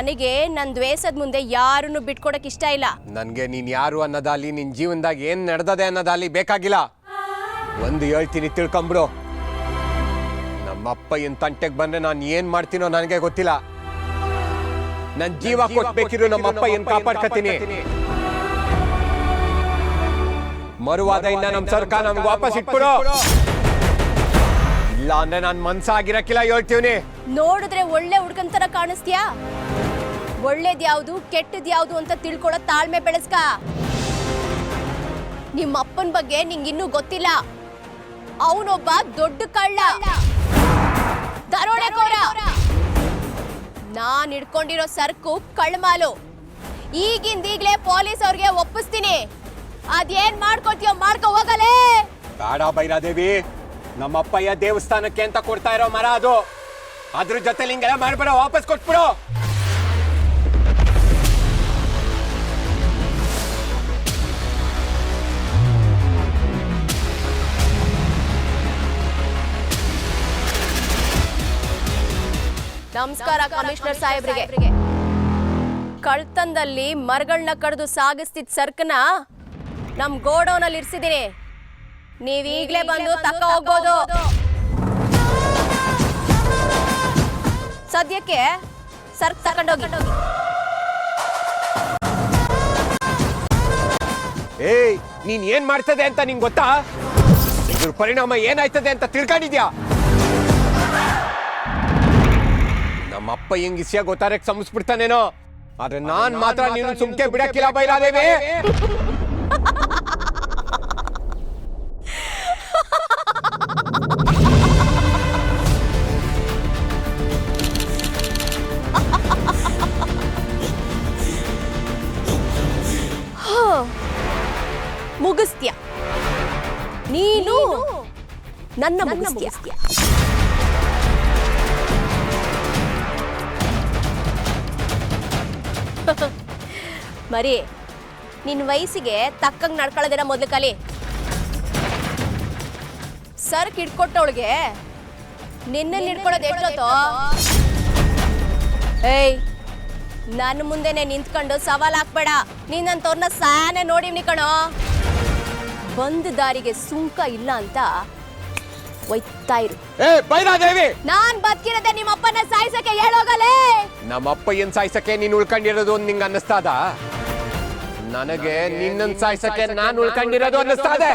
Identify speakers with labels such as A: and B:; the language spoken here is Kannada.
A: ನನಗೆ ನನ್ನ ದ್ವೇಷದ ಮುಂದೆ ಯಾರನ್ನು ಬಿಟ್ಕೊಡಕ್ ಇಷ್ಟ ಇಲ್ಲ.
B: ನನ್ಗೆ ನೀನ್ ಯಾರು ಅನ್ನೋದಾಲಿ ನಿನ್ ಜೀವನದಾಗ ಏನ್ ನಡೆದದೆ ಅನ್ನೋದಾಲಿ ಬೇಕಾಗಿಲ್ಲ. ಒಂದು ಹೇಳ್ತೀನಿ ತಿಳ್ಕೊಂಬಿಡು. ನಮ್ಮಪ್ಪ ಇನ್ ತಂಟೆಗೆ ಬಂದ್ರೆ ನಾನು ಏನ್ ಮಾಡ್ತೀನೋ ನನಗೆ ಗೊತ್ತಿಲ್ಲ. ನನ್ ಜೀವ ಕೊಟ್ಬೇಕಿರೋ ನಮ್ಮಪ್ಪ ಏನ್ ಕಾಪಾಡ್ಕೊತೀನಿ ಮರುವಾದ ಇಂದ ನಮ್ ಸರ್ಕಾರ ನಮ್ಗೆ ವಾಪಸ್ ಇಟ್ಬಿಡು. ಇಲ್ಲ ಅಂದ್ರೆ ನಾನ್ ಮನ್ಸಾಗಿರಕ್ಕಿಲ್ಲ ಹೇಳ್ತೀವ್ನಿ
A: ನೋಡಿದ್ರೆ ಒಳ್ಳೆ ಹುಡುಗನ್ ತರ ಕಾಣಿಸ್ತೀಯಾ? ಒಳ್ಳೇದ್ ಯಾವ್ದು, ಕೆಟ್ಟದ್ ಯಾವ್ದು ಅಂತ ತಿಳ್ಕೊಳ್ಳೋ ತಾಳ್ಮೆ ಬೆಳೆಸ್ಕ. ನಿಮ್ಮ ಅಪ್ಪನ ಬಗ್ಗೆ ನಿಂಗಿನ್ನೂ ಗೊತ್ತಿಲ್ಲ. ಅವನೊಬ್ಬ ದೊಡ್ಡ ಕಳ್ಳ. ದರೋಡೆಕೋರ ನಾನ್ ಹಿಡ್ಕೊಂಡಿರೋ ಸರ್ಕು ಕಳ್ಮಾಲು. ಈಗಿಂದೀಗ್ಲೇ ಪೊಲೀಸ್ ಅವ್ರಿಗೆ ಒಪ್ಪಿಸ್ತೀನಿ. ಅದೇನ್ ಮಾಡ್ಕೊಳ್ತೀಯೋ ಮಾಡ್ಕೊ ಹೋಗಲೇ.
B: ಬೇಡ ಬೈರಾದೇವಿ. ನಮ್ಮಪ್ಪಯ್ಯ ದೇವಸ್ಥಾನಕ್ಕೆ ಅಂತ ಕೊಡ್ತಾ ಇರೋ ಮರ ಅದು. ಅದ್ರ ಜೊತೆ ಹಿಂಗೆಲ್ಲ ಮಾಡ್ಬೇಡ, ವಾಪಸ್ ಕೊಟ್ಬಿಡು.
A: ನಮಸ್ಕಾರ ಕಮಿಷನರ್ ಸಾಹೇಬ್ರಿಗೆ. ಕಳ್ತನದಲ್ಲಿ ಮರಗಳನ್ನ ಕಡಿದು ಸಾಗಿಸ್ತಿದ್ ಸರ್ಕನ ನಮ್ ಗೋಡೌನ್ ಅಲ್ಲಿ ಇರ್ಸಿದೀನಿ. ನೀವ್ ಈಗ್ಲೇ ಬಂದು ತಕ್ಕ ಹೋಗ್ಬೋದು. ಸದ್ಯಕ್ಕೆ ಸರ್ಕ್ ತಗೊಂಡೋಗಿ.
B: ಏಯ್ ನೀನ್ ಏನ್ ಮಾಡ್ತದೆ ಅಂತ ನಿಂಗೆ ಗೊತ್ತಾ? ಇದ್ರ ಪರಿಣಾಮ ಏನಾಯ್ತದೆ ಅಂತ ತಿಳ್ಕೊಂಡಿದ್ಯಾ? ನಮ್ಮಪ್ಪ ಹೆಂಗ್ ಇಸಿಯಾಗ ಗೊತ್ತಾರೆ ಸಮಸ್ಬಿಡ್ತಾನೇನೋ ಆದ್ರೆ ನಾನ್ ಮಾತ್ರ ನೀನು ಸುಮ್ಕೆ ಬಿಡಕ್ಕಿಲ್ಲ ಬೈಲಾದೇವಿ.
A: ಮುಗಿಸ್ತೀಯ. ನೀನು ನನ್ನ ಮುಗಿಸ್ತೀಯ. ಮರಿ ನಿನ್ನ ವಯಸ್ಸಿಗೆ ತಕ್ಕಂಗೆ ನಡ್ಕೊಳ್ಳೋದೇನ ಮೊದಲು ಕಲಿ. ಸರ್ ಕಿಡ್ಕೊಟ್ಟವಳಿಗೆ ನಿನ್ನ ಹಿಡ್ಕೊಳ್ಳೋದು ಎಷ್ಟೊತ್ತು ಏಯ್ ನನ್ನ ಮುಂದೆನೆ ನಿಂತ್ಕೊಂಡು ಸವಾಲ್ ಹಾಕ್ಬೇಡ. ತೋರ್ನ ಸಾನೆ ನೋಡಿ ಕಣೋ. ಬಂದ ದಾರಿಗೆ ಸುಂಕ ಇಲ್ಲ ಅಂತ ಒಯ್ತಾ ಇರು. ನಾನ್ ಬದುಕಿರದೆ ನಿಮ್ಮಪ್ಪನ ಸಾಯಿಸಕ್ಕೆ
B: ನಮ್ಮಪ್ಪ ಏನ್ ಸಾಯ್ಸಕ್ಕೆ ನೀನ್ ಉಳ್ಕೊಂಡಿರೋದು ಅಂತ ನಿಂಗೆ ಅನ್ನಿಸ್ತಾದ? ನನಗೆ ನಿನ್ನನ್ ಸಾಯ್ಸಕ್ಕೆ ನಾನು ಉಳ್ಕೊಂಡಿರೋದು ಅನ್ನಿಸ್ತಾದೆ.